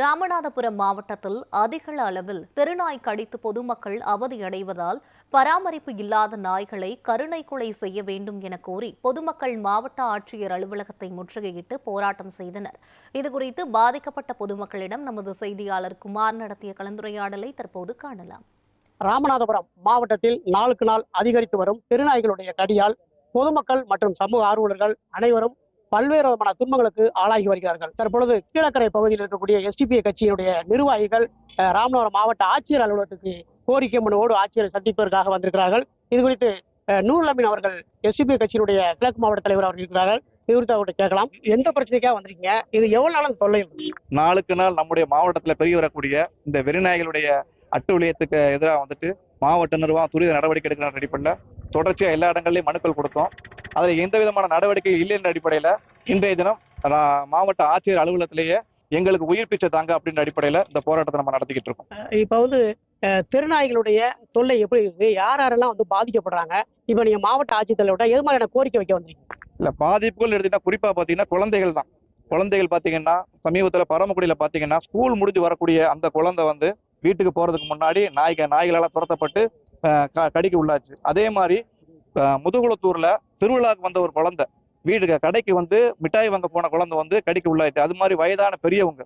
Ramanathapuram மாவட்டத்தில் அதிக அளவில் தெருநாய் கடித்து பொதுமக்கள் அவதியடைவதால் பராமரிப்பு இல்லாத நாய்களை கருணை கொலை செய்ய வேண்டும் என கோரி பொதுமக்கள் மாவட்ட ஆட்சியர் அலுவலகத்தை முற்றுகையிட்டு போராட்டம் செய்தனர். இதுகுறித்து பாதிக்கப்பட்ட பொதுமக்களிடம் நமது செய்தியாளர் குமார் நடத்திய கலந்துரையாடலை தற்போது காணலாம். ராமநாதபுரம் மாவட்டத்தில் நாளுக்கு நாள் அதிகரித்து வரும் திருநாய்களுடைய கடியால் பொதுமக்கள் மற்றும் சமூக ஆர்வலர்கள் அனைவரும் பல்வேறு விதமான துன்பங்களுக்கு ஆளாகி வருகிறார்கள். தற்பொழுது கீழக்கரை பகுதியில் இருக்கக்கூடிய எஸ்டிபிஐ கட்சியினுடைய நிர்வாகிகள் ராமநாதபுரம் மாவட்ட ஆட்சியர் அலுவலகத்துக்கு கோரிக்கை மனுவோடு ஆட்சியரை சந்திப்பதற்காக வந்திருக்கிறார்கள். இது குறித்து நூல் அமீன் அவர்கள் எஸ்டிபிஐ கட்சியினுடைய கிழக்கு மாவட்ட தலைவர் அவர்கள் இருக்கிறார்கள். இது குறித்து அவர்கிட்ட கேட்கலாம். எந்த பிரச்சனைக்காக வந்திருக்கீங்க? இது எவ்வளவு நாளும் தொல்லையும் நாளுக்கு நாள் நம்முடைய மாவட்டத்தில் பெருகி வரக்கூடிய இந்த வெறிநாய்களுடைய அட்டுழியத்துக்கு எதிராக வந்துட்டு மாவட்ட நிர்வாகம் துரித நடவடிக்கை எடுக்கிற அடிப்படையில். தொடர்ச்சியாக எல்லா இடங்கள்லையும் மனுக்கள் கொடுத்தோம். அதில் எந்த விதமான நடவடிக்கை இல்லைன்ற அடிப்படையில அடிப்படையில் இன்றைய தினம் மாவட்ட ஆட்சியர் அலுவலகத்திலேயே எங்களுக்கு உயிர் பிச்சை தாங்க அப்படின்ற அடிப்படையில் இந்த போராட்டத்தை நம்ம நடத்திக்கிட்டு இருக்கோம். இப்போ வந்து திருநாய்களுடைய தொல்லை எப்படி இருக்கு? யார் யாரெல்லாம் வந்து பாதிக்கப்படுறாங்க? இப்போ நீங்க மாவட்ட ஆட்சித்தலைவர்கிட்ட எது மாதிரியான கோரிக்கை வைக்க வந்திருக்கீங்க இல்ல பாதிப்புகள் எடுத்தீங்கன்னா குறிப்பா பாத்தீங்கன்னா குழந்தைகள் தான். குழந்தைகள் பாத்தீங்கன்னா சமீபத்துல பரமக்குடியில பாத்தீங்கன்னா ஸ்கூல் முடிஞ்சு வரக்கூடிய அந்த குழந்தை வந்து வீட்டுக்கு போறதுக்கு முன்னாடி நாய்க நாய்களால துரத்தப்பட்டு கடிக்கு உள்ளாச்சு. அதே மாதிரி முதுகுளத்தூர்ல திருவிழாவுக்கு வந்த ஒரு குழந்தை வீடு கடைக்கு வந்து மிட்டாய் வாங்க போன குழந்தை வந்து கடிக்கு உள்ளாயிட்டு அது மாதிரி வயதான பெரியவங்க.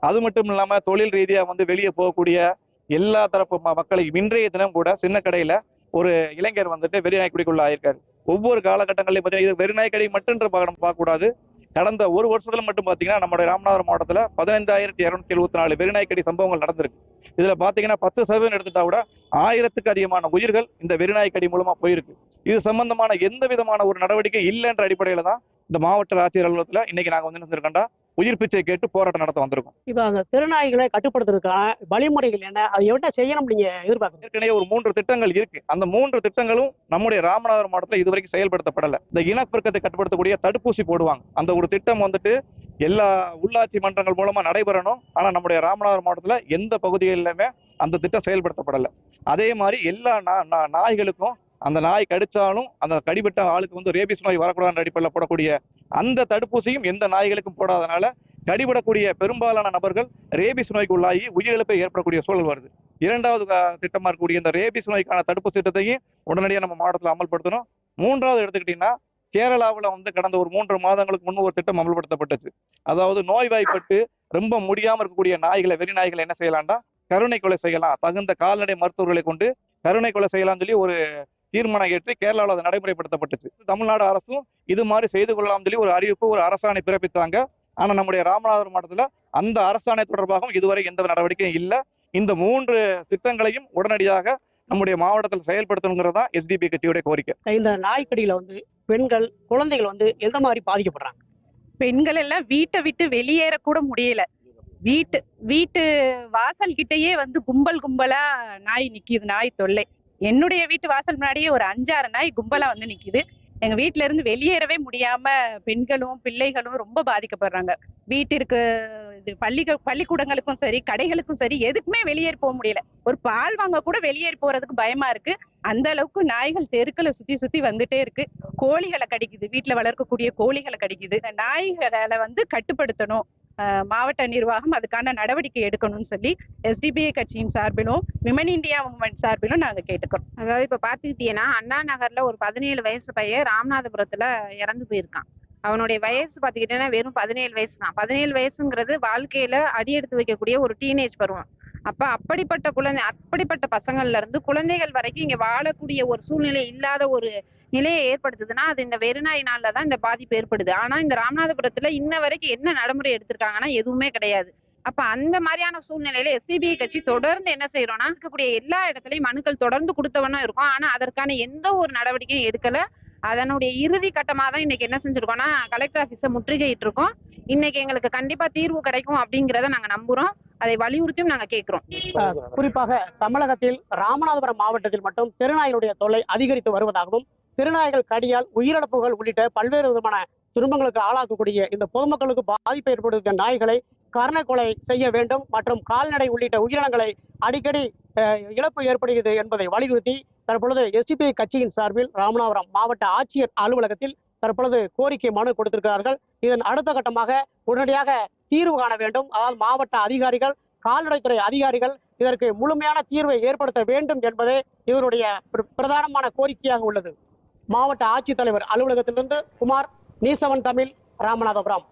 அது மட்டும் இல்லாம தொழில் ரீதியா வந்து வெளியே போகக்கூடிய எல்லா தரப்பு ம- மக்களையும் இன்றைய தினம் கூட சின்ன கடையில ஒரு இளைஞர் வந்துட்டு வெறிநாய்க்குடிக்குள்ள ஆயிருக்காரு. ஒவ்வொரு காலகட்டங்களையும் பார்த்தீங்கன்னா இது வெறிநாய்க்கடி மட்டும் பார்க்க பார்க்கக்கூடாது. கடந்த ஒரு வருஷத்துல மட்டும் பாத்தீங்கன்னா நம்ம ராமநாதபுரம் மாவட்டத்துல பதினஞ்சாயிரத்தி இருநூத்தி எழுபத்தி நாலு வெறிநாய்க்கடி சம்பவங்கள் நடந்திருக்கு. இதுல பாத்தீங்கன்னா பத்து சதவீதம் எடுத்துட்டா கூட ஆயிரத்துக்கு அதிகமான உயிர்கள் இந்த வெறிநாய்க்கடி மூலமா போயிருக்கு. இது சம்பந்தமான எந்த விதமான ஒரு நடவடிக்கை இல்லைன்ற அடிப்படையில தான் இந்த மாவட்ட ஆட்சியர் அலுவலகத்துல இன்னைக்கு நாங்க வந்து செஞ்சிருக்கோம்டா உயிர் பிச்சை கேட்டு போராட்டம் நடத்த வந்திருக்கோம். இப்போ அந்த திருநாய்களை கட்டுப்படுத்துறதுக்கான வழிமுறைகள் என்ன? அது என்ன செய்யணும் நீங்க எதிர்பார்க்குறீங்க? ஏற்கனவே ஒரு மூன்று திட்டங்கள் இருக்கு. அந்த மூன்று திட்டங்களும் நம்முடைய ராமநாதபுரம் மாவட்டத்தில் இதுவரைக்கும் செயல்படுத்தப்படல. இந்த இனப்பெருக்கத்தை கட்டுப்படுத்தக்கூடிய தடுப்பூசி போடுவாங்க. அந்த ஒரு திட்டம் வந்துட்டு எல்லா உள்ளாட்சி மன்றங்கள் மூலமா நடைபெறணும். ஆனா நம்முடைய ராமநாதபுரம் மாவட்டத்துல எந்த பகுதிகளிலுமே அந்த திட்டம் செயல்படுத்தப்படல. அதே மாதிரி எல்லா நாய்களுக்கும் அந்த நாய் கடிச்சாலும் அந்த கடிபட்ட ஆளுக்கு வந்து ரேபிஸ் நோய் வரக்கூடாதுன்ற அடிப்படையில் போடக்கூடிய அந்த தடுப்பூசியும் எந்த நாய்களுக்கும் போடாதனால கடிபடக்கூடிய பெரும்பாலான நபர்கள் ரேபிஸ் நோய்க்கு உள்ளாகி உயிரிழப்பை ஏற்படக்கூடிய சூழல் வருது. இரண்டாவது திட்டமாக இருக்கக்கூடிய இந்த ரேபிஸ் நோய்க்கான தடுப்பு திட்டத்தையும் உடனடியாக நம்ம மாவட்டத்தில் அமல்படுத்தணும். மூன்றாவது எடுத்துக்கிட்டிங்கன்னா கேரளாவில் வந்து கடந்த ஒரு மூன்று மாதங்களுக்கு முன் ஒரு திட்டம் அமல்படுத்தப்பட்டுச்சு. அதாவது நோய்வாய்ப்பட்டு ரொம்ப முடியாமல் இருக்கக்கூடிய நாய்களை வெறி நாய்களை என்ன செய்யலாம்டா கருணை கொலை செய்யலாம். தகுந்த கால்நடை மருத்துவர்களை கொண்டு கருணை கொலை செய்யலாம்னு சொல்லி ஒரு தீர்மானம் ஏற்றி கேரளாவில் அது நடைமுறைப்படுத்தப்பட்டுச்சு தமிழ்நாடு அரசும் இது மாதிரி செய்து கொள்ளலாம் சொல்லி ஒரு அறிவிப்பு ஒரு அரசாணை பிறப்பித்தாங்க. ஆனா நம்முடைய ராமநாதபுரம் மாவட்டத்தில் அந்த அரசாணை தொடர்பாகவும் இதுவரை எந்த நடவடிக்கையும் இல்லை. இந்த மூன்று திட்டங்களையும் உடனடியாக நம்முடைய மாவட்டத்தில் செயல்படுத்தணுங்கிறது தான் எஸ்டிபி கட்சியுடைய கோரிக்கை. இந்த நாய்க்கடியில வந்து பெண்கள் குழந்தைகள் வந்து எந்த மாதிரி பாதிக்கப்படுறாங்க? பெண்கள் எல்லாம் வீட்டை விட்டு வெளியேற கூட முடியல. வீட்டு வீட்டு வாசல் கிட்டயே வந்து கும்பல் கும்பலா நாய் நிக்குது நாய் தொல்லை. என்னுடைய வீட்டு வாசல் முன்னாடியே ஒரு அஞ்சாறு நாய் கும்பலா வந்து நிக்குது. எங்க வீட்ல இருந்து வெளியேறவே முடியாம பெண்களும் பிள்ளைகளும் ரொம்ப பாதிக்கப்படுறாங்க. வீட்டிற்கு இது பள்ளி பள்ளிக்கூடங்களுக்கும் சரி கடைகளுக்கும் சரி எதுக்குமே வெளியேறி போக முடியல. ஒரு பால் வாங்க கூட வெளியேறி போறதுக்கு பயமா இருக்கு. அந்த அளவுக்கு நாய்கள் தெருக்களை சுத்தி சுத்தி வந்துட்டே இருக்கு. கோழிகளை கடிக்குது. வீட்டுல வளர்க்கக்கூடிய கோழிகளை கடிக்குது. இந்த நாய்களை வந்து கட்டுப்படுத்தணும். மாவட்ட நிர்வாகம் அதுக்கான நடவடிக்கை எடுக்கணும்னு சொல்லி எஸ்டிபிஐ கட்சியின் சார்பிலும் விமன் இந்தியா மூமெண்ட் சார்பிலும் நாங்க கேட்டுக்கிறோம். அதாவது இப்ப பாத்துக்கிட்டீங்கன்னா அண்ணா நகர்ல ஒரு பதினேழு வயசு பையன் ராமநாதபுரத்துல இறந்து போயிருக்கான். அவனுடைய வயசு பாத்துக்கிட்டீங்கன்னா வெறும் பதினேழு வயசு தான். பதினேழு வயசுங்கிறது வாழ்க்கையில அடி எடுத்து வைக்கக்கூடிய ஒரு டீனேஜ் பருவம். அப்ப அப்படிப்பட்ட குழந்தை அப்படிப்பட்ட பசங்கள்ல இருந்து குழந்தைகள் வரைக்கும் இங்க வாழக்கூடிய ஒரு சூழ்நிலை இல்லாத ஒரு நிலையை ஏற்படுத்துதுன்னா அது இந்த வெறுநாயினால தான் இந்த பாதிப்பு ஏற்படுது. ஆனா இந்த ராமநாதபுரத்துல இன்ன வரைக்கும் என்ன நடைமுறை எடுத்திருக்காங்கன்னா எதுவுமே கிடையாது. அப்ப அந்த மாதிரியான சூழ்நிலையில எஸ்டிபிஐ கட்சி தொடர்ந்து என்ன செய்யறோம்னா இருக்கக்கூடிய எல்லா இடத்துலயும் மனுக்கள் தொடர்ந்து கொடுத்தவனும் இருக்கும். ஆனா அதற்கான எந்த ஒரு நடவடிக்கையும் எடுக்கல. அதனுடைய இறுதி கட்டமா தான் இன்னைக்கு என்ன செஞ்சிருக்கோம்னா கலெக்டர் ஆஃபீஸை முற்றுகையிட்டு இருக்கோம் இன்னைக்கு எங்களுக்கு கண்டிப்பா தீர்வு கிடைக்கும் அப்படிங்கிறத நாங்க நம்புறோம். அதை வலியுறுத்தியும் நாங்க கேட்கிறோம் குறிப்பாக தமிழகத்தில் ராமநாதபுரம் மாவட்டத்தில் மட்டும் திருநாய்களுடைய தொல்லை அதிகரித்து வருவதாகவும் திருநாய்கள் கடியால் உயிரிழப்புகள் உள்ளிட்ட பல்வேறு விதமான துன்பங்களுக்கு ஆளாக்கக்கூடிய இந்த பொதுமக்களுக்கு பாதிப்பு ஏற்படுத்த நாய்களை கருணை கொலை செய்ய வேண்டும் மற்றும் கால்நடை உள்ளிட்ட உயிரினங்களை அடிக்கடி அஹ், இழப்பு ஏற்படுகிறது என்பதை வலியுறுத்தி தற்பொழுது எஸ்டிபிஐ கட்சியின் சார்பில் ராமநாதபுரம் மாவட்ட ஆட்சியர் அலுவலகத்தில் தற்பொழுது கோரிக்கை மனு கொடுத்திருக்கிறார்கள். இதன் அடுத்த கட்டமாக உடனடியாக தீர்வு காண வேண்டும். அதாவது மாவட்ட அதிகாரிகள் கால்நடைத்துறை அதிகாரிகள் இதற்கு முழுமையான தீர்வை ஏற்படுத்த வேண்டும் என்பதே இவருடைய பிர- பிரதானமான கோரிக்கையாக உள்ளது. மாவட்ட ஆட்சித்தலைவர் அலுவலகத்திலிருந்து குமார் நீசவன் தமிழ் ராமநாதபுரம்.